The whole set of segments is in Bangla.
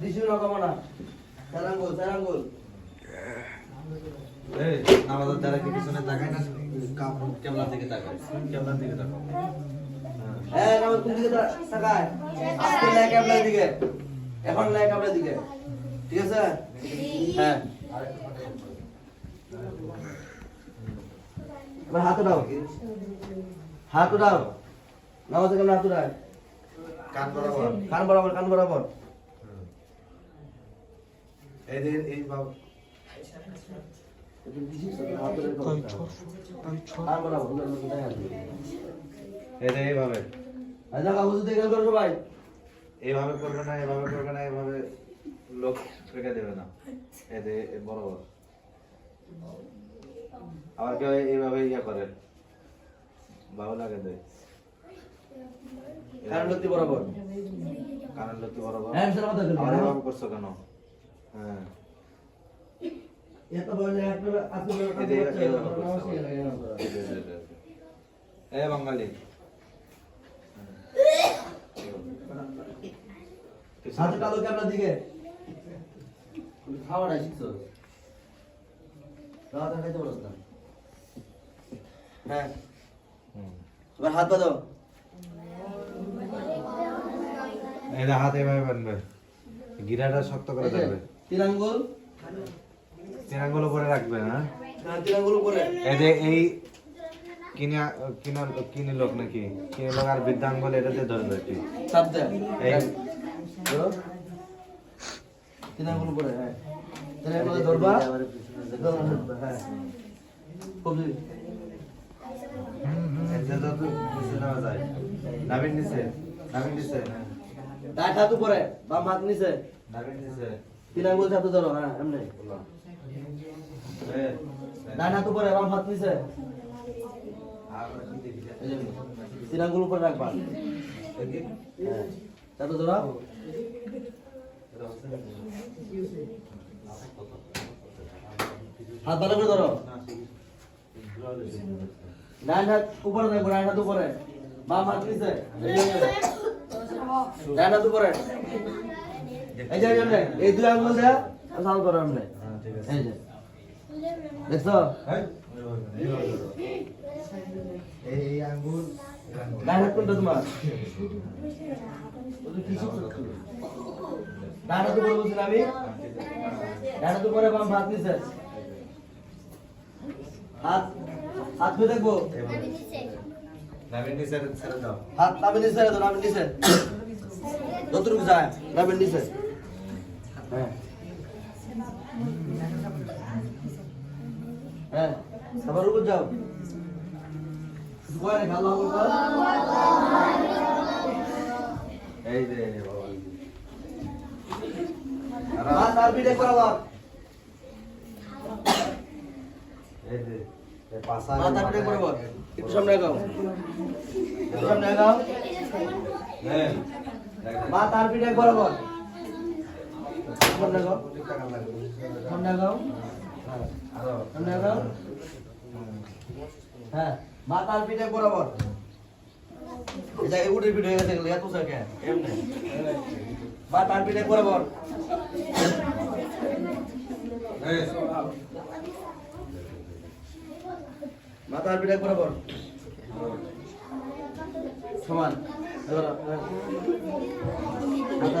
দিশু না চার আঙ্গুল চার আঙ্গুল এই আমাদের যারা কি পিছনে তাকায় না? কাপ- দিকে তাকায়। কেমলার দিকে তাকাও। হ্যাঁ। কোন দিকে তাকায়। আজকে লেখ আপনার দিকে। এখন আপনার দিকে। ঠিক আছে? হ্যাঁ। এবার হাত উঠাও হাত উঠাও নামাজে কেমন হাত উঠায় কান বরাবর। কান বরাবর কান বরাবর। যে এই বাবু এইভাবে এইভাবে করবে না এভাবে করবে না এভাবে লোক রেখে দেবে না। এই বরাবর আবার কেউ এইভাবে ইয়ে করে। ভালো লাগে দেয় কান লতি বরাবর। কানের লতি বরাবর। হ্যাঁ স্যার করছ কেন? হ্যাঁ। এত বড় একটা আসলে এই যে এইভাবে- এইভাবে করছ আবার। এই যে, এই যে, এই যে। এ বাঙালি। হাতে কালো ক্যামেরা দিকে। খাওয়াটা শিখছো রাত খাইতে পারো না। হ্যাঁ। এবার হাত বাঁধো যে হাত এভাবে বানবে গিরাটা শক্ত করে ধরবে। তিন আঙ্গুল তিন আঙ্গুল উপরে রাখবে হ্যাঁ? হ্যাঁ, তিন আঙ্গুল উপরে। এই যে এই কিনা কিনা কিনে লোক নাকি? কিনে লোক আর বৃদ্ধাঙ্গুল এটা দিয়ে ধরবে চাপ দে এই। তিন আঙ্গুল উপরে হ্যাঁ। তিন আঙ্গুলে ধরবা। হ্যাঁ। নিচে হ্যাঁ। ডান হাত উপরে বাম হাত নিচে। তিন আঙ্গুল চাপতে ধরো হ্যাঁ এমনি। ডান হাত উপরে বাম হাত নিচে। তিন আঙ্গুল উপরে রাখবা। হ্যাঁ। চাপতে ধরো হাত ভালো করে ধরো। ডান হাত উপরে দেখো ডান হাত উপরে। বাম হাত নিচে। ডান হাত উপরে। এই যে এই এই দুই আঙ্গুল দেয়া সাল করো এমনি হ্যাঁ, ঠিক আছে। এই যে। দেখছ? এই, এইভাবে ধরো। এই এই আঙ্গুল ডান হাত কোনটা তোমার? ওদের কি শিখছো তুমি? ডান হাত উপরে বলছি আমি। ডান হাত উপরে বাম হাত নিচে। হাত হাত ধুয়ে দেখব? এইভাবে। নাবিন নিচে ছেড়ে দাও। হাত নামের নিচে দাও, নামের নিচে। যতটুকু যায় নামের নিচে। হ্যাঁ হ্যাঁ সবার উপর যাও না, আল্লাহু এই যে বাবা আর আর পিঠে করে এই এই পাশা হাত আর পিঠে করে আবার। একটু সামনে একটু সামনে আগাও হ্যাঁ মা তার পিঠে বরাবর হ্যাঁ মা তার পিঠে বরাবর। এটা উঠে পিঠে হয়ে গেছে এত সাকে এমনি। মা তার পিঠে বরাবর। এই মা তার পিঠে বরাবর। সমান। এবার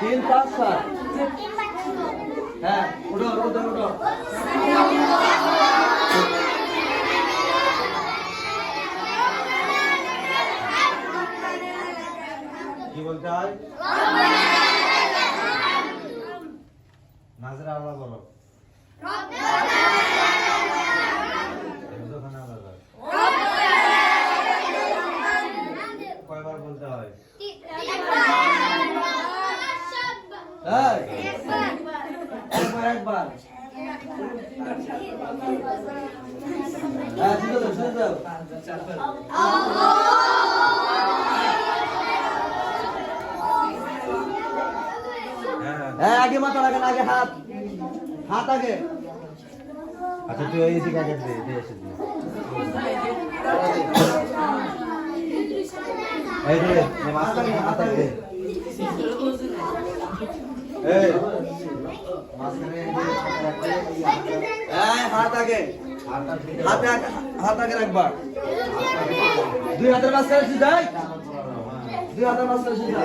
তিন পাঁচ সাত। হ্যাঁ উঠো উঠো কি বলতে হয়? নাজরা আল্লাহ বলো। হ্যাঁ আগে মাথা রাখেন আগে হাত হাত আগে আচ্ছা তুই এই দিকে আগে দে দে এসে দে এই দে এই মাঝখানে হাত দে এই মাঝখানে হ্যাঁ হাত আগে। হাতে হাত আগে রাখবা। দুই হাতের মাঝখানে সিধাই দুই হাতের মাঝখানে সিধা